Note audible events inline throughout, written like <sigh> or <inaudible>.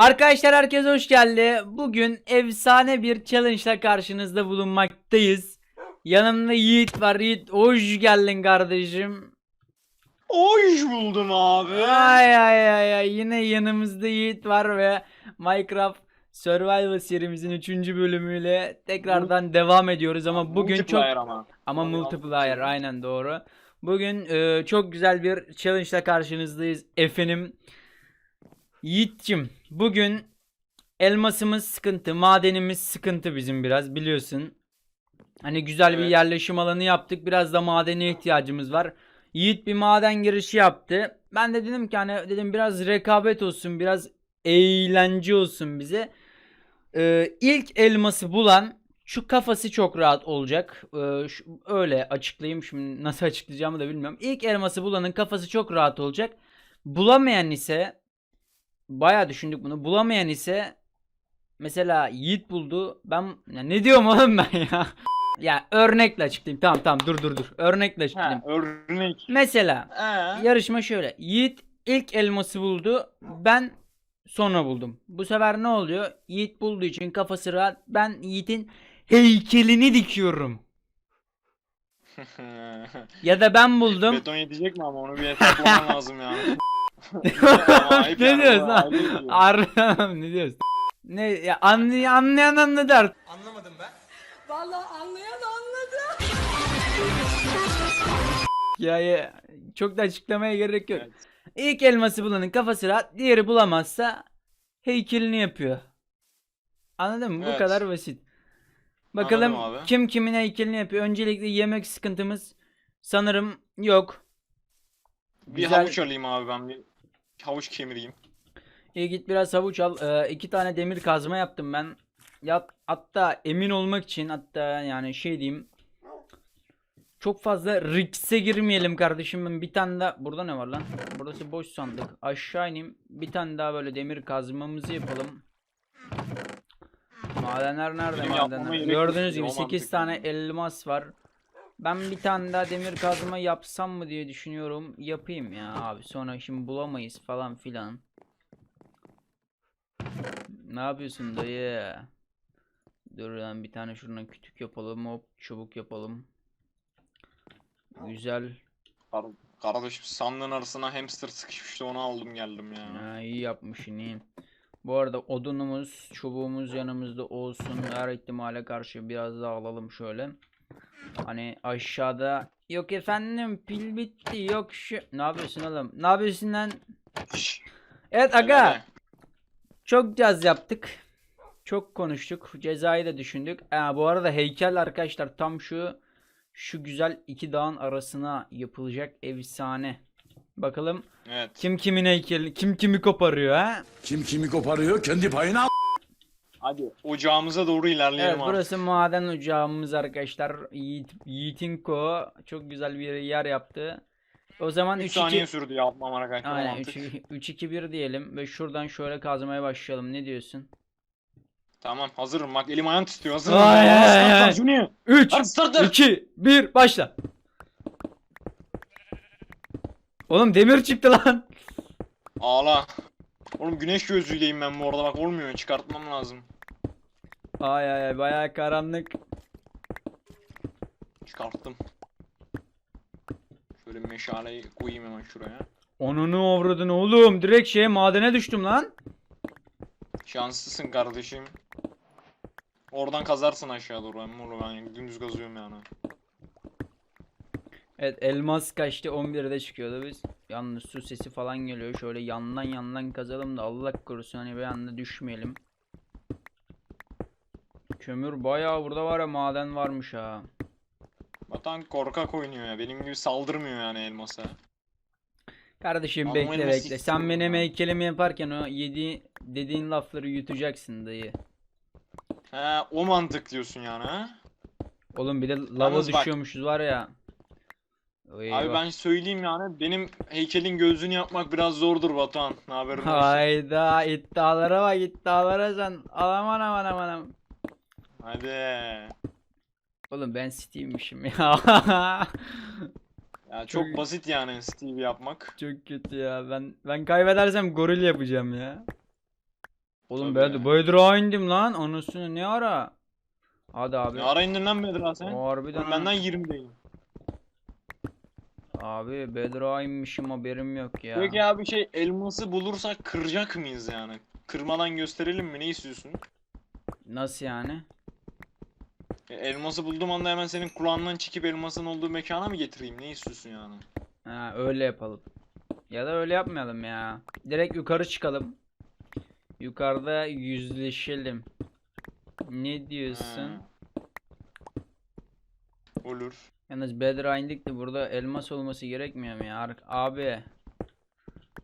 Arkadaşlar herkes hoş geldi. Bugün efsane bir challenge ile karşınızda bulunmaktayız. Yanımda Yiğit var. Yiğit hoş geldin kardeşim. Hoş buldum abi. Ay ay ay ay yine yanımızda Yiğit var ve Minecraft Survival serimizin 3. bölümüyle tekrardan devam ediyoruz ama bugün çok ama. ama multiplayer multiplayer. aynen doğru. Bugün e, çok güzel bir challenge ile karşınızdayız efendim. Yiğit'cim bugün elmasımız sıkıntı, madenimiz sıkıntı bizim biraz biliyorsun. Hani güzel bir Evet. yerleşim alanı yaptık. Biraz da madene ihtiyacımız var. Yiğit bir maden girişi yaptı. Ben de dedim ki hani dedim biraz rekabet olsun, biraz eğlence olsun bize. Ee, ilk elması bulan şu kafası çok rahat olacak. Ee, şu- öyle açıklayayım şimdi nasıl açıklayacağımı da bilmiyorum. İlk elması bulanın kafası çok rahat olacak. Bulamayan ise bayağı düşündük bunu. Bulamayan ise mesela Yiğit buldu. Ben ya ne diyorum oğlum ben ya? <laughs> ya örnekle açıklayayım. Tamam tamam dur dur dur. Örnekle açıklayayım. Ha, örnek. Mesela Ee, yarışma şöyle. Yiğit ilk elması buldu. Ben sonra buldum. Bu sefer ne oluyor? Yiğit bulduğu için kafası rahat. Ben Yiğit'in heykelini dikiyorum. <laughs> Ya da ben buldum. Beton yetecek mi ama onu bir hesaplaman lazım yani. <laughs> <laughs> Ne diyorsun bu lan? Ar- ne diyorsun? Ne ya anlay anlayan anladı Anlamadım ben. Vallahi anlayan anladı. Ya, ya çok da açıklamaya gerek yok. Evet. İlk elması bulanın kafası rahat, diğeri bulamazsa heykelini yapıyor. Anladın mı? Bu Evet. kadar basit. Bakalım kim kimin heykelini yapıyor. Öncelikle yemek sıkıntımız sanırım yok. Bir Güzel. havuç alayım abi ben bir havuç kemireyim. İyi git biraz havuç al. Ee, iki tane demir kazma yaptım ben. Ya, hatta emin olmak için hatta yani şey diyeyim. Çok fazla risk'e girmeyelim kardeşim. Ben bir tane daha burada ne var lan? Burası boş sandık. Aşağı ineyim. Bir tane daha böyle demir kazmamızı yapalım. Madenler nerede Benim madenler? Gördüğünüz yok, gibi o 8 mantıklı. tane elmas var. Ben bir tane daha demir kazma yapsam mı diye düşünüyorum. Yapayım ya abi. Sonra şimdi bulamayız falan filan. Ne yapıyorsun dayı? Dur lan bir tane şuradan kütük yapalım. Hop çubuk yapalım. Güzel. Kar kardeşim sandığın arasına hamster sıkışmıştı onu aldım geldim ya. Ha, iyi yapmışsın iyi. Bu arada odunumuz, çubuğumuz yanımızda olsun. Her ihtimale karşı biraz daha alalım şöyle. Hani aşağıda yok efendim pil bitti yok şu ne yapıyorsun oğlum? Ne yapıyorsun lan? Evet aga çok caz yaptık çok konuştuk cezayı da düşündük. Ha, bu arada heykel arkadaşlar tam şu şu güzel iki dağın arasına yapılacak efsane. Bakalım Evet. kim kimin heykeli kim kimi koparıyor ha? Kim kimi koparıyor kendi payına al. Hadi ocağımıza doğru ilerleyelim Evet artık. burası maden ocağımız arkadaşlar. Yiğit, çok güzel bir yer yaptı. O zaman 3 3 saniye 2 sürdü yapmam arkadaşlar. Aynen mantık. 3 2 1 diyelim ve şuradan şöyle kazmaya başlayalım. Ne diyorsun? Tamam hazırım bak elim ayağım titriyor hazırım. Ay, ay, ay, ay. Junior. 3 Hadi starter. 2 1 başla. Oğlum demir çıktı lan. Ağla. Oğlum güneş gözlüğüyleyim ben bu arada bak olmuyor çıkartmam lazım. Ay ay ay bayağı karanlık. Çıkarttım. Şöyle meşaleyi koyayım hemen şuraya. Onunu avradın oğlum. Direkt şeye madene düştüm lan. Şanslısın kardeşim. Oradan kazarsın aşağı doğru oğlum ben dümdüz kazıyorum yani. Evet elmas kaçtı 11'de çıkıyordu biz. Yalnız su sesi falan geliyor. Şöyle yandan yandan kazalım da Allah korusun hani bir anda düşmeyelim. Kömür bayağı burada var ya maden varmış ha. Vatan korkak oynuyor ya benim gibi saldırmıyor yani elmasa. Kardeşim Ama bekle bekle. Sen benim heykelimi yaparken o yedi dediğin lafları yutacaksın dayı. He o mantık diyorsun yani ha? Oğlum bir de lava Yalnız bak- düşüyormuşuz var ya. Oy Abi eyvah. ben söyleyeyim yani benim heykelin gözünü yapmak biraz zordur Batuhan. Ne haberin olsun. Hayda iddialara bak iddialara sen. Aman aman aman aman. Hadi. Oğlum ben Steve'mişim ya. Ya çok Çok- basit yani Steve yapmak. Çok kötü ya. Ben ben kaybedersem goril yapacağım ya. Oğlum Tabii ben ya. Bedra'a indim lan. Anasını ne ara? Hadi abi. Ne ara indin lan Bedra sen? Harbiden benden 20'deyim. Abi inmişim haberim yok ya. Peki abi şey elması bulursak kıracak mıyız yani? Kırmadan gösterelim mi? Ne istiyorsun? Nasıl yani? E, elması bulduğum anda hemen senin kulağından çekip elmasın olduğu mekana mı getireyim? Ne istiyorsun yani? Ha, öyle yapalım. Ya da öyle yapmayalım ya. Direkt yukarı çıkalım. Yukarıda yüzleşelim. Ne diyorsun? Ha. Olur. Yalnız Bedra indik de burada elmas olması gerekmiyor mu ya? Abi.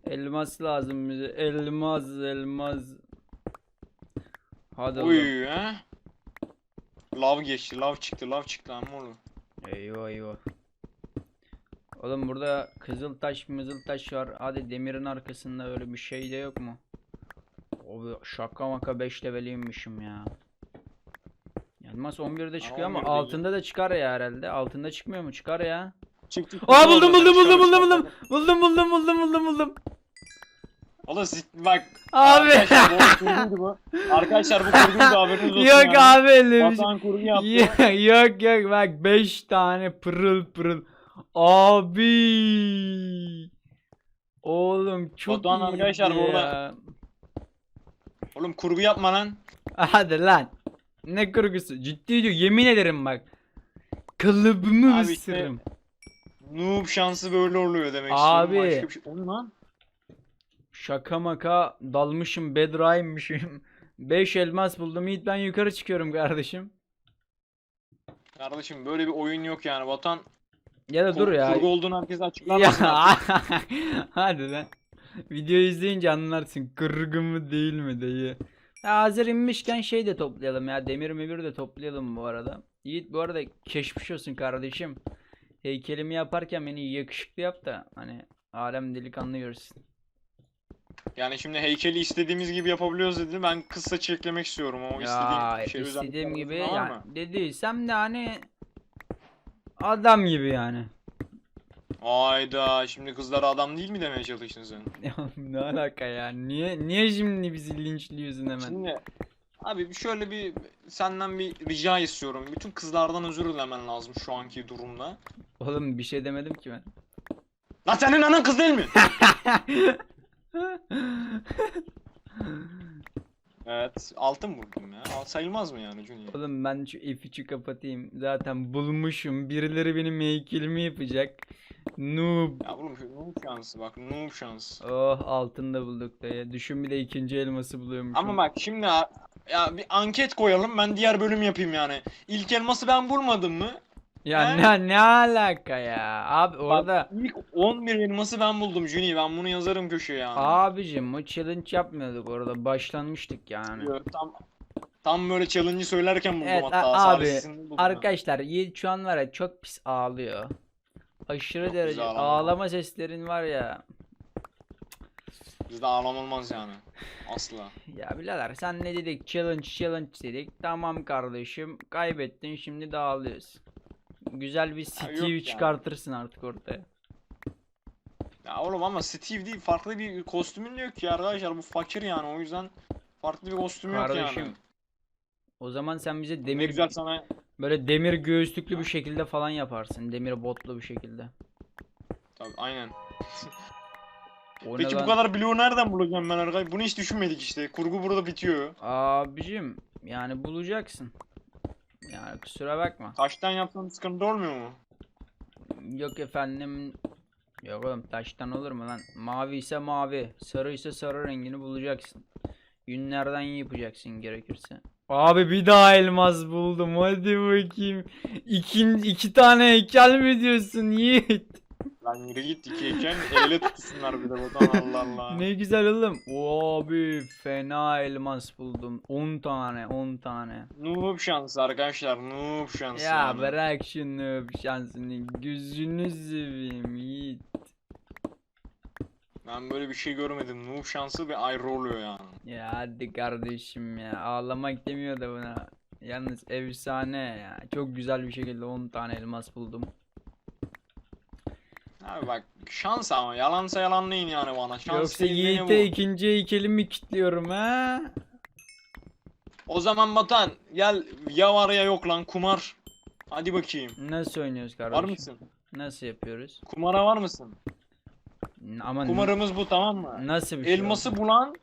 Elmas lazım bize. Elmas, elmas. Hadi. Uy ha? Lav geçti, lav çıktı, lav çıktı amma oğlum. Eyvah eyvah. Oğlum burada kızıl taş mızıl taş var. Hadi demirin arkasında öyle bir şey de yok mu? Abi şaka maka 5 leveliymişim ya. Elmas 11'de çıkıyor ama 11'de altında da çıkar ya herhalde. Altında çıkmıyor mu? Çıkar ya. Çık çık. Aa buldum buldum buldum buldum buldum. Buldum buldum buldum buldum buldum. Oğlum sit- bak. Abi. Arkadaşlar bu kurguydu bu. Arkadaşlar bu kurguydu <laughs> haberiniz olsun Yok yani. abi öyle bir şey. Batuhan kurgu yaptı. <laughs> Yok yok bak 5 tane pırıl pırıl. Abi. Oğlum çok Batuhan arkadaşlar iyiydi burada- ya. Oğlum kurgu yapma lan. Hadi lan. Ne kurgusu? Ciddi diyor yemin ederim bak. Kalıbımı Abi işte- ısırırım. Noob şansı böyle oluyor demek Abi. istiyorum. Başka bir şey. O ne lan? Şaka maka dalmışım bedraymışım. 5 <laughs> elmas buldum. Yiğit ben yukarı çıkıyorum kardeşim. Kardeşim böyle bir oyun yok yani. Vatan Ya da dur ya. kurgu olduğunu herkese açıklar Ya mısın <laughs> artık? hadi lan. Videoyu izleyince anlarsın kurgu mu değil mi dayı. Ya hazır inmişken şey de toplayalım ya. Demir memir de toplayalım bu arada. Yiğit bu arada keşmiş olsun kardeşim. Heykelimi yaparken beni yakışıklı yap da hani alem delikanlı görsün. Yani şimdi heykeli istediğimiz gibi yapabiliyoruz dedi. Ben kız saçı eklemek istiyorum ama Ya istediğim şey istediğim gibi yani mı? dediysem de hani adam gibi yani. Ayda şimdi kızlara adam değil mi demeye çalıştın sen? <laughs> Ne alaka ya? Niye niye şimdi bizi linçliyorsun hemen? Şimdi abi şöyle bir senden bir rica istiyorum. Bütün kızlardan özür dilemen lazım şu anki durumda. Oğlum bir şey demedim ki ben. Lan senin anan kız değil mi? <laughs> evet altın vurdum ya. Al- Sayılmaz mı yani Junior? Oğlum ben şu F3'ü kapatayım. Zaten bulmuşum. Birileri benim heykelimi yapacak. Noob. Ya oğlum şu noob şansı bak noob şansı. Oh altında bulduk dayı. Düşün bir de ikinci elması buluyormuşum. Ama bak şimdi ha- ya bir anket koyalım ben diğer bölüm yapayım yani. İlk elması ben bulmadım mı? Ya He? ne, ne alaka ya? Abi orada Bak, ilk 11 elması ben buldum Juni ben bunu yazarım köşeye yani. abicim o challenge yapmıyorduk orada. Başlanmıştık yani. Diyor, Tam tam böyle challenge'ı söylerken buldum Evet hatta. a- abi buldum arkadaşlar Yiğit şu an var ya çok pis ağlıyor. Aşırı Çok derece ağlama. ağlama seslerin var ya. Bizde ağlam olmaz yani. Asla. <laughs> Ya birader sen ne dedik challenge challenge dedik. Tamam kardeşim kaybettin şimdi dağılıyorsun. Güzel bir Steve yani. çıkartırsın artık ortaya. Ya oğlum ama Steve değil farklı bir kostümün yok ki arkadaşlar bu fakir yani o yüzden farklı bir kostüm yok yani. Kardeşim, O zaman sen bize Ne demir güzel sana böyle demir göğüslüklü bir şekilde falan yaparsın. Demir botlu bir şekilde. Tabii aynen. O Peki bu lan? kadar bloğu nereden bulacağım ben arkadaş? Bunu hiç düşünmedik işte. Kurgu burada bitiyor. Abicim yani bulacaksın. Yani kusura bakma. Taştan yapsam sıkıntı olmuyor mu? Yok efendim. Yok oğlum taştan olur mu lan? Mavi ise mavi, sarı ise sarı rengini bulacaksın. Yünlerden yapacaksın gerekirse. Abi bir daha elmas buldum. Hadi bakayım. İkinci iki tane heykel mi diyorsun Yiğit? Lan yürü git iki heykel el ele tutuşsunlar bir de buradan Allah Allah. <laughs> Ne güzel oğlum. Abi fena elmas buldum. 10 tane, 10 tane. Noob şansı arkadaşlar noob şansı Ya yani. bırak şunu şansını. Gözünü seveyim Yiğit. Ben böyle bir şey görmedim. Noob şansı bir ayrı oluyor yani. Ya hadi kardeşim ya. Ağlamak demiyor da buna. Yalnız efsane ya. Çok güzel bir şekilde 10 tane elmas buldum. Abi bak şans ama yalansa yalanlayın yani bana. Şans Yoksa Yiğit'e ikinci heykelimi kilitliyorum ha. O zaman Batan gel ya var ya yok lan kumar. Hadi bakayım. Nasıl oynuyoruz Var kardeşim? mısın? Nasıl yapıyoruz? Kumara var mısın? Ama Kumarımız bu tamam mı? nasıl bir şey? Elması oldu? bulan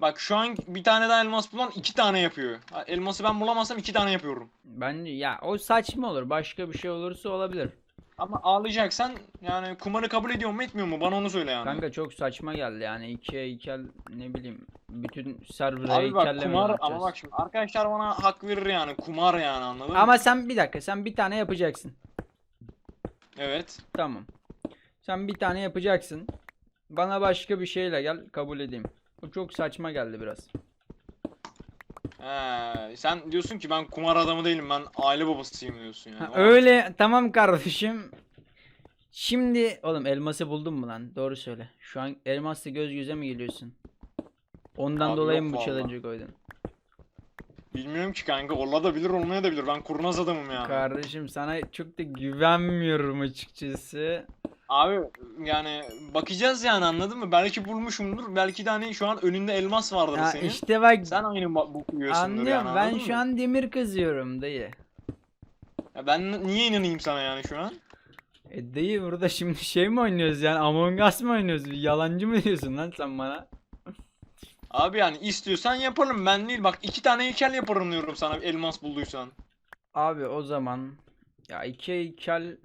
Bak şu an bir tane daha elmas bulan iki tane yapıyor. Elması ben bulamazsam iki tane yapıyorum. Bence ya o saçma olur. Başka bir şey olursa olabilir. Ama ağlayacaksan yani kumarı kabul ediyor mu etmiyor mu? Bana onu söyle yani. Kanka çok saçma geldi yani ikiye heykel ne bileyim bütün server'a Abi bak kumar ama bak şimdi arkadaşlar bana hak verir yani kumar yani anladın mı? Ama sen bir dakika sen bir tane yapacaksın. Evet. Tamam. Sen bir tane yapacaksın. Bana başka bir şeyle gel kabul edeyim. Bu çok saçma geldi biraz. He, sen diyorsun ki ben kumar adamı değilim ben aile babasıyım diyorsun yani. Ha, O- öyle tamam kardeşim. Şimdi oğlum elması buldun mu lan? Doğru söyle. Şu an elmasla göz göze mi geliyorsun? Ondan Abi dolayı yok mı bu vallahi. challenge'ı koydun? Bilmiyorum ki kanka olabilir olmayabilir ben kurnaz adamım yani. Kardeşim sana çok da güvenmiyorum açıkçası. Abi yani bakacağız yani anladın mı? Belki bulmuşumdur. Belki de hani şu an önünde elmas vardır Ya senin. işte bak Sen aynı boku yiyorsundur anlıyorum yani ben anladın şu mı? an demir kazıyorum dayı. Ya ben niye inanayım sana yani şu an? E dayı burada şimdi şey mi oynuyoruz yani Among Us mı oynuyoruz? Yalancı mı diyorsun lan sen bana? Abi yani istiyorsan yapalım ben değil. Bak iki tane heykel yaparım diyorum sana elmas bulduysan. Abi o zaman ya iki heykel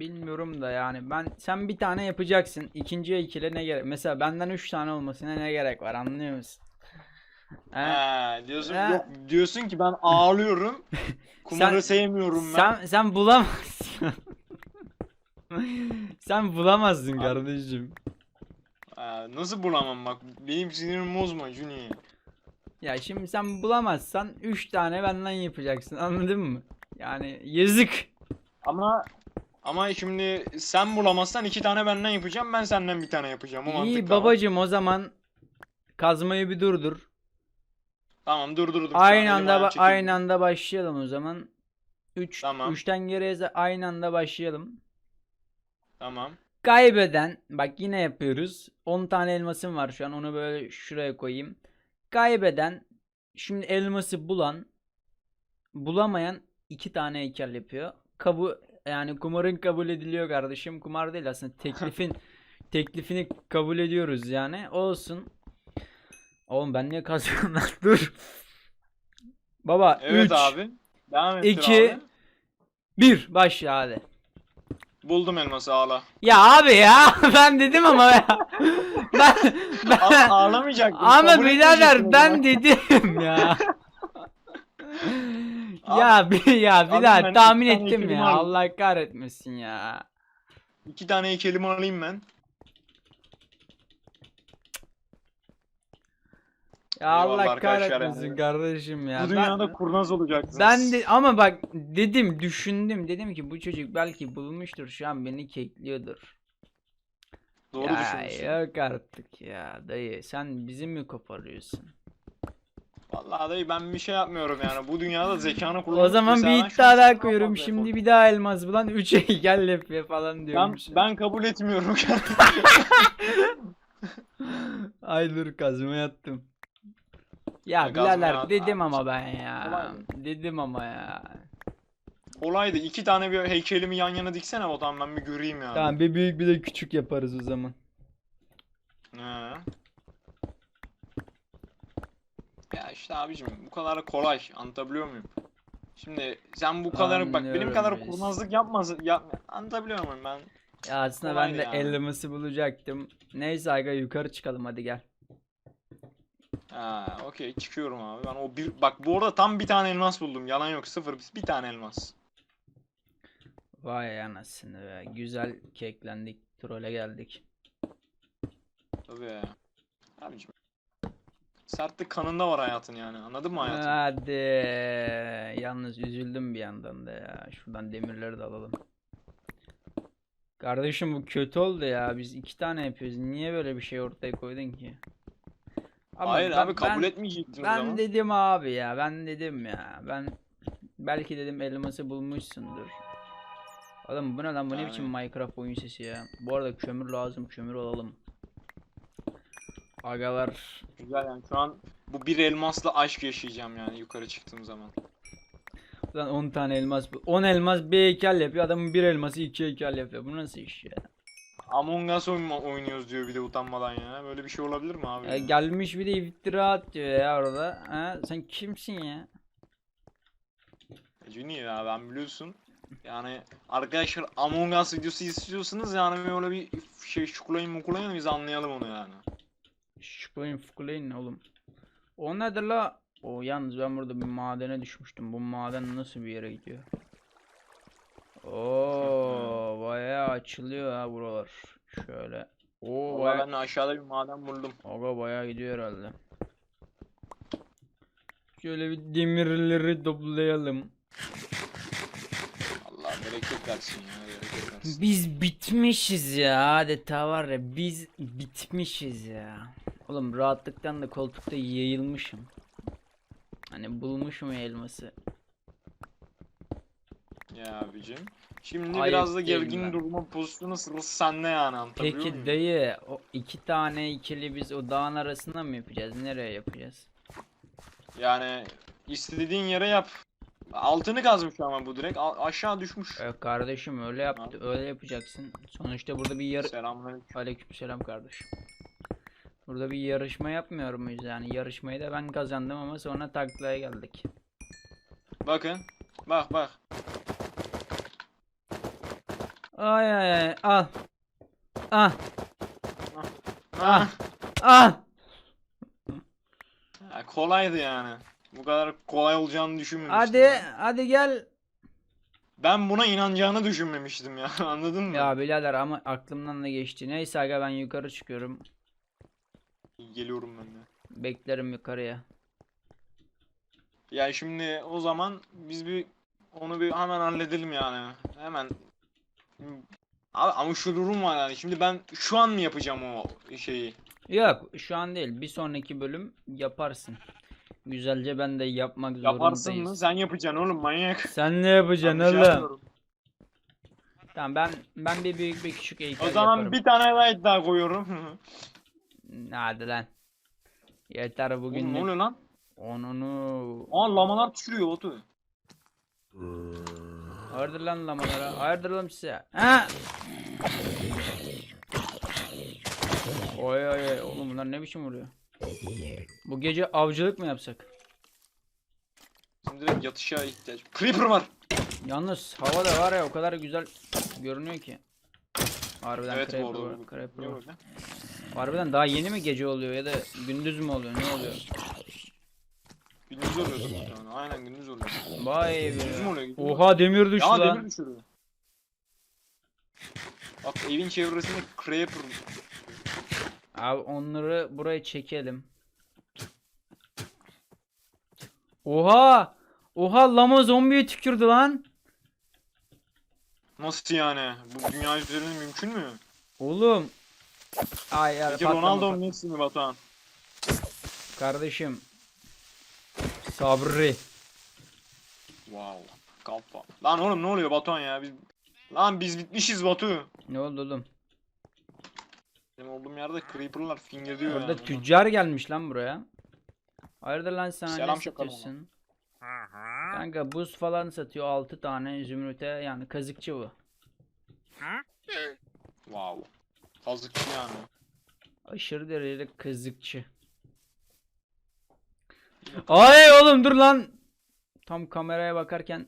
bilmiyorum da yani ben sen bir tane yapacaksın. İkinci heykele ne gerek? Mesela benden üç tane olmasına ne gerek var anlıyor musun? <laughs> He? He, diyorsun He. yok diyorsun ki ben ağlıyorum. <laughs> Kumarı Sen- sevmiyorum ben. Sen sen bulamazsın. <laughs> sen bulamazsın Abi- kardeşim. He, nasıl bulamam bak benim sinirimi bozma Junior. Ya şimdi sen bulamazsan 3 tane benden yapacaksın anladın mı? Yani yazık. Ama ama şimdi sen bulamazsan iki tane benden yapacağım ben senden bir tane yapacağım. O İyi mantıkla babacım o zaman kazmayı bir durdur. Tamam durdurdum. şu an, Aynı elim anda ayağım ba- çekildi. aynı anda başlayalım o zaman. 3 Tamam. 3'ten geriye za- aynı anda başlayalım. Tamam. Kaybeden bak yine yapıyoruz. 10 tane elmasım var şu an onu böyle şuraya koyayım. Kaybeden şimdi elması bulan bulamayan 2 tane heykel yapıyor. Kabu yani kumarın kabul ediliyor kardeşim. Kumar değil aslında <laughs> teklifin teklifini kabul ediyoruz yani. Olsun. Oğlum ben niye kazıyorum lan? <laughs> Dur. Baba Evet 3 abi. Devam ettir iki- abi. 1 başla hadi. Buldum elması ağla. Ya abi ya <laughs> ben dedim ama ya. ben, ben Ama ağlamayacaktım. ama birader ben dedim ya. Abi- ya bir ya Abi birader ben tahmin iki tane ettim ya. aldım. Allah kahretmesin ya. İki tane heykelimi alayım ben. Ya Eyvallah Allah arkadaşlar kahretmesin yani. kardeşim ya. Bu Ben- dünyada kurnaz olacaksınız. Ben de ama bak dedim düşündüm dedim ki bu çocuk belki bulmuştur şu an beni kekliyordur. Doğru ya düşünmüşsün. yok artık ya dayı sen bizi mi koparıyorsun? Vallahi dayı ben bir şey yapmıyorum yani. Bu dünyada zekanı kullanıp O zaman bir ben iddia daha koyuyorum. Şimdi bir daha elmas bulan 3 heykel yapıyor falan ben, diyormuş. ben kabul etmiyorum. <laughs> Ay dur kazıma yattım. Ya Ya birader dedim ama ben ya. Dedim ama ya. Olaydı. iki tane bir heykelimi yan yana diksene o zaman ben bir göreyim yani. Tamam bir büyük bir de küçük yaparız o zaman. He. Ya işte abicim bu kadar kolay anlatabiliyor muyum? Şimdi sen bu kadar bak benim Anlıyorum kadar reis. kurnazlık yapmasın yap anlatabiliyor muyum ben? Ya aslında ben de yani. elması bulacaktım. Neyse aga yukarı çıkalım hadi gel. Ha, okey çıkıyorum abi. Ben o bir bak bu arada tam bir tane elmas buldum. Yalan yok sıfır bir tane elmas. Vay anasını be. Güzel keklendik. Trole geldik. Tabii. Abicim. Sertlik kanında var hayatın yani. Anladın mı hayatım? Hadi. Yalnız üzüldüm bir yandan da ya. Şuradan demirleri de alalım. Kardeşim bu kötü oldu ya. Biz iki tane yapıyoruz. Niye böyle bir şey ortaya koydun ki? Ama Hayır ben- abi kabul ben- etmeyecektin o Ben zaman. dedim abi ya. Ben dedim ya. Ben belki dedim elması bulmuşsundur. Oğlum bu ne lan? Bu ne biçim. Minecraft oyun sesi ya? Bu arada kömür lazım. Kömür alalım. Agalar. Güzel yani şu an bu bir elmasla aşk yaşayacağım yani yukarı çıktığım zaman. Lan 10 tane elmas. 10 elmas bir heykel yapıyor. Adamın bir elması iki heykel yapıyor. Bu nasıl iş ya? Among Us oyun- oynuyoruz diyor bir de utanmadan ya. Böyle bir şey olabilir mi abi? Ya gelmiş bir de iftira atıyor ya orada. Ha, sen kimsin ya? Junior ya ben biliyorsun. Yani arkadaşlar Among Us videosu istiyorsanız yani böyle bir şey şukulayın mukulayın biz anlayalım onu yani. Şıklayın fıklayın oğlum. O nedir la? O yalnız ben burada bir madene düşmüştüm. Bu maden nasıl bir yere gidiyor? Oo, bayağı açılıyor ha buralar. Şöyle. Oo bayağı ben aşağıda bir maden buldum. Aga bayağı gidiyor herhalde. Şöyle bir demirleri toplayalım. Versin ya versin. Biz bitmişiz ya adeta var ya biz bitmişiz ya. Oğlum rahatlıktan da koltukta yayılmışım. Hani bulmuşum elması. Ya abicim. Şimdi Ayıp biraz da değil gergin mi? durma pozisyonu sırası sende yani anlatabiliyor Peki muyum? dayı o iki tane ikili biz o dağın arasında mı yapacağız? Nereye yapacağız? Yani istediğin yere yap. Altını kazmış ama bu direkt A- aşağı düşmüş. Ee, kardeşim öyle yaptı öyle yapacaksın. Sonuçta burada bir yarı Selamünaleyküm. Aleykümselam kardeşim. Burada bir yarışma yapmıyor muyuz yani? Yarışmayı da ben kazandım ama sonra taklaya geldik. Bakın. Bak bak. Ay ay ay al. Ah Ah. ah. Ya kolaydı yani. Bu kadar kolay olacağını düşünmemiştim. Hadi ben. hadi gel. Ben buna inanacağını düşünmemiştim ya. <laughs> Anladın mı? Ya birader ama aklımdan da geçti. Neyse aga ben yukarı çıkıyorum. Geliyorum ben de. Beklerim yukarıya. Ya şimdi o zaman biz bir onu bir hemen halledelim yani. Hemen. Abi ama şu durum var yani. Şimdi ben şu an mı yapacağım o şeyi? Yok şu an değil. Bir sonraki bölüm yaparsın. Güzelce ben de yapmak Yaparsın zorundayız. mı? Sen yapacaksın oğlum manyak. Sen ne yapacaksın Ben bir şey oğlum? yapmıyorum. Tamam ben ben bir büyük bir küçük heykel O zaman yaparım. bir tane daha iddia koyuyorum. Hadi lan. Yeter Oğlum bugün. ne oluyor lan? Onunu. Aa lamalar düşürüyor Batu. Hayırdır lan lamalara? Hayırdır lan size? Ha? Oy oy oy. Oğlum bunlar ne biçim vuruyor? Bu gece avcılık mı yapsak? Şimdi direkt yatışa ihtiyaç. Creeper var. Yalnız hava da var ya o kadar güzel görünüyor ki. Harbiden evet creeper var, creeper var. Harbiden daha yeni mi gece oluyor ya da gündüz mü oluyor ne oluyor? Gündüz oluyor zaten. Aynen gündüz oluyor. Vay Gündüz mü be. oluyor? Oha demir düştü Ya lan. demir düşürüyor. Bak evin çevresinde creeper. Abi onları buraya çekelim. Oha! Oha lama zombiye tükürdü lan. Nasıl yani? Bu dünya üzerinde mümkün mü? Oğlum. Ay ya Peki Ronaldo Messi mi Batuhan? Kardeşim. Sabri. Wow. Kafa. Lan oğlum ne oluyor Batuhan ya? Biz... Lan biz bitmişiz Batu. Ne oldu oğlum? Benim olduğum yerde creeperlar finger diyor Orada yani. tüccar gelmiş lan buraya. Hayırdır lan sana Selam ne şakalama. satıyorsun? Kanka buz falan satıyor 6 tane zümrüte yani kazıkçı bu. Wow. Kazıkçı yani. Aşırı derecede kazıkçı. Ay oğlum dur lan. Tam kameraya bakarken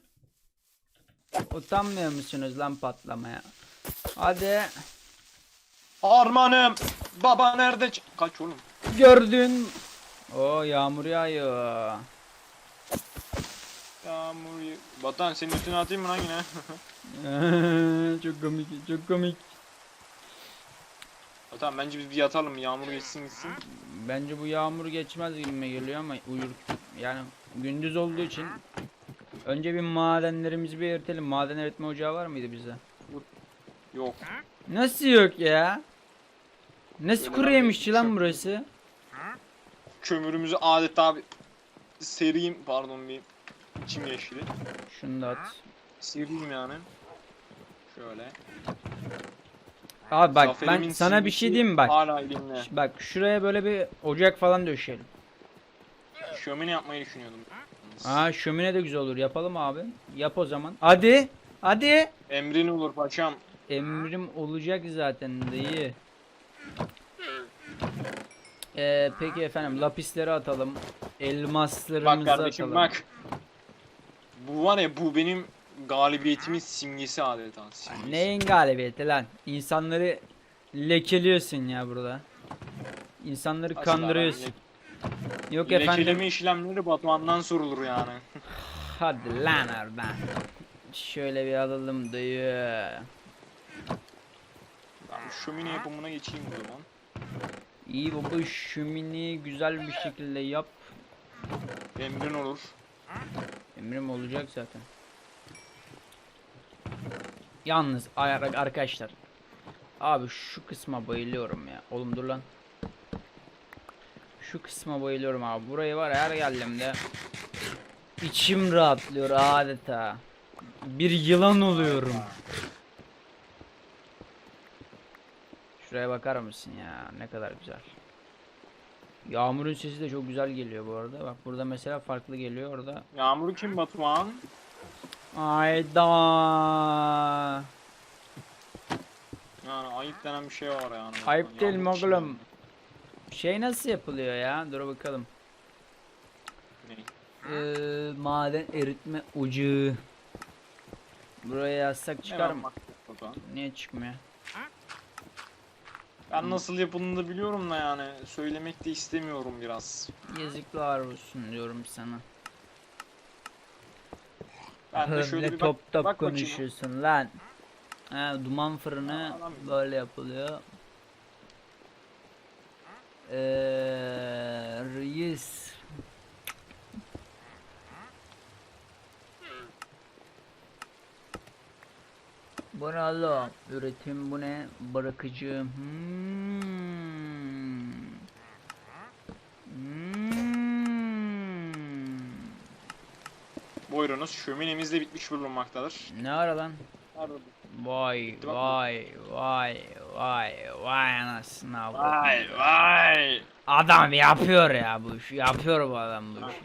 utanmıyor musunuz lan patlamaya? Hadi Armanım. Baba nerede? Kaç oğlum? gördün. O yağmur yağıyor. Yağmur. y- Batuhan senin üstüne atayım mı lan yine? <laughs> çok komik, çok komik. Batuhan bence biz bir yatalım. Yağmur geçsin gitsin. Bence bu yağmur geçmez gibime geliyor ama uyur yani gündüz olduğu için önce bir madenlerimizi bir eritelim. Maden eritme ocağı var mıydı bize? Yok. Nasıl yok ya? Nasıl kuru ben yemişçi lan burası? Kömürümüzü adeta bir seriyim pardon bir içim yeşili. Şunu da at. Seriyim yani. Şöyle. Abi bak ben Zaferimin sana bir şey diyeyim mi bak. Hala elimde. Bak şuraya böyle bir ocak falan döşeyelim. Şömine yapmayı düşünüyordum. Aa şömine de güzel olur. Yapalım abi. Yap o zaman. Hadi. Hadi. Emrin olur paşam. Emrim olacak zaten dayı. Ee, peki efendim lapisleri atalım. Elmaslarımızı Bak kardeşim atalım. bak. Bu var ya bu benim galibiyetimin simgesi adeta. Simgesi. Neyin galibiyeti lan? İnsanları lekeliyorsun ya burada. İnsanları Asla kandırıyorsun. ben Yok le- efendim. Lekeleme işlemleri Batuhan'dan sorulur yani. Hadi lan oradan. Şöyle bir alalım dayı. Şömine yapımına geçeyim o zaman. İyi baba şömineyi güzel bir şekilde yap. Emrin olur. Emrim olacak zaten. Yalnız arkadaşlar. Abi şu kısma bayılıyorum ya. Oğlum dur lan. Şu kısma bayılıyorum abi. Burayı var her geldiğimde içim rahatlıyor adeta. Bir yılan oluyorum. Şuraya bakar mısın ya? Ne kadar güzel. Yağmurun sesi de çok güzel geliyor bu arada. Bak burada mesela farklı geliyor orada. Yağmur kim Batuhan? Ayda. Yani ayıp denen bir şey var yani. Ayıp değil mi oğlum? Şey nasıl yapılıyor ya? Dur bakalım. Ne? Ee, maden eritme ucu. Buraya yazsak çıkar mı? Niye çıkmıyor? Ben nasıl yapıldığını da biliyorum da yani söylemek de istemiyorum biraz. Yazıklar olsun diyorum sana. Ben de şöyle bir bak, top top bak bakayım. konuşuyorsun lan. Ha, duman fırını Aa, böyle yapılıyor. Ee, reis. Bu ne oğlum? Üretim bu ne? Bırakıcı. Hmm. Hmm. Buyurunuz şöminemiz de bitmiş bulunmaktadır. Ne ara lan? Vay vay vay vay vay anasını avradım. Vay vay. Adam yapıyor ya bu işi yapıyor bu adam bu işi.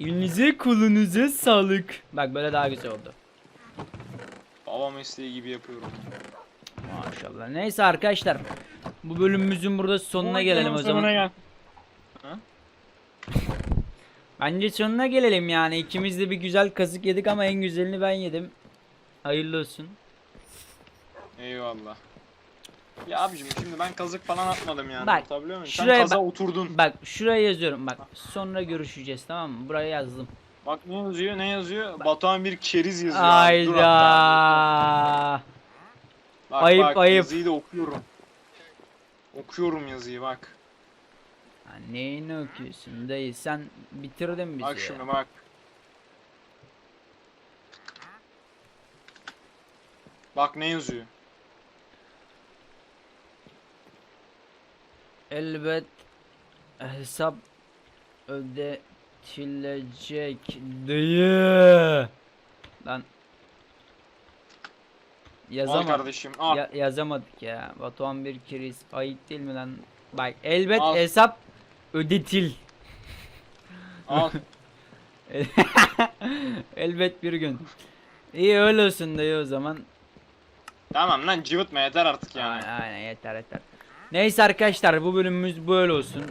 Elinize kolunuza sağlık. Bak böyle daha güzel oldu. Baba mesleği gibi yapıyorum. Maşallah. Neyse arkadaşlar. Bu bölümümüzün burada sonuna gelelim o zaman. Gel. Bence sonuna gelelim yani. İkimiz de bir güzel kazık yedik ama en güzelini ben yedim. Hayırlı olsun. Eyvallah. Ya abicim şimdi ben kazık falan atmadım yani. Bak, Anlatabiliyor muyum? şuraya Sen kaza bak- oturdun. Bak şuraya yazıyorum bak. Sonra görüşeceğiz tamam mı? Buraya yazdım. Bak ne yazıyor ne yazıyor? Batuhan bir keriz yazıyor. abi. Dur hatta. Ayda. Bak, Ayıp, bak, ayıp. Yazıyı da okuyorum. Okuyorum yazıyı bak. Ha, neyini okuyorsun dayı sen bitirdin bizi Bak ya. şimdi bak. Bak ne yazıyor? Elbet hesap ödetilecek dayı. Lan Al Yazamadık. kardeşim al. Ya, yazamadık ya. Batuhan bir keriz. Ayıp değil mi lan? Bak elbet Al. hesap ödetil. Al. <laughs> elbet bir gün. İyi öyle olsun dayı o zaman. tamam lan cıvıtma yeter artık yani. Aynen, aynen yeter yeter. Neyse arkadaşlar bu bölümümüz böyle olsun.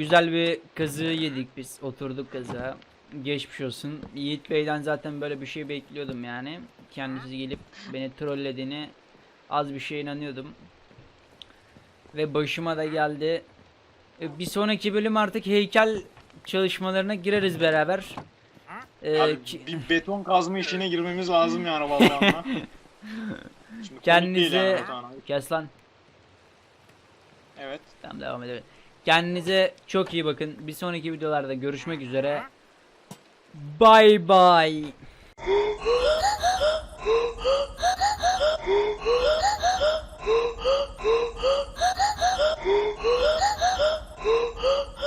Güzel bir kazığı yedik biz. Oturduk kazığa. Geçmiş olsun. Yiğit Bey'den zaten böyle bir şey bekliyordum yani. Kendisi gelip beni trollediğini az bir şey inanıyordum. Ve başıma da geldi. E, Bir sonraki bölüm artık heykel çalışmalarına gireriz beraber. Ee, Abi, ki- bir beton kazma işine girmemiz lazım yani <laughs> değil Kendinize yani kes lan. Evet. Tamam devam edelim. Kendinize çok iyi bakın. Bir sonraki videolarda görüşmek üzere. Bye bye. <laughs>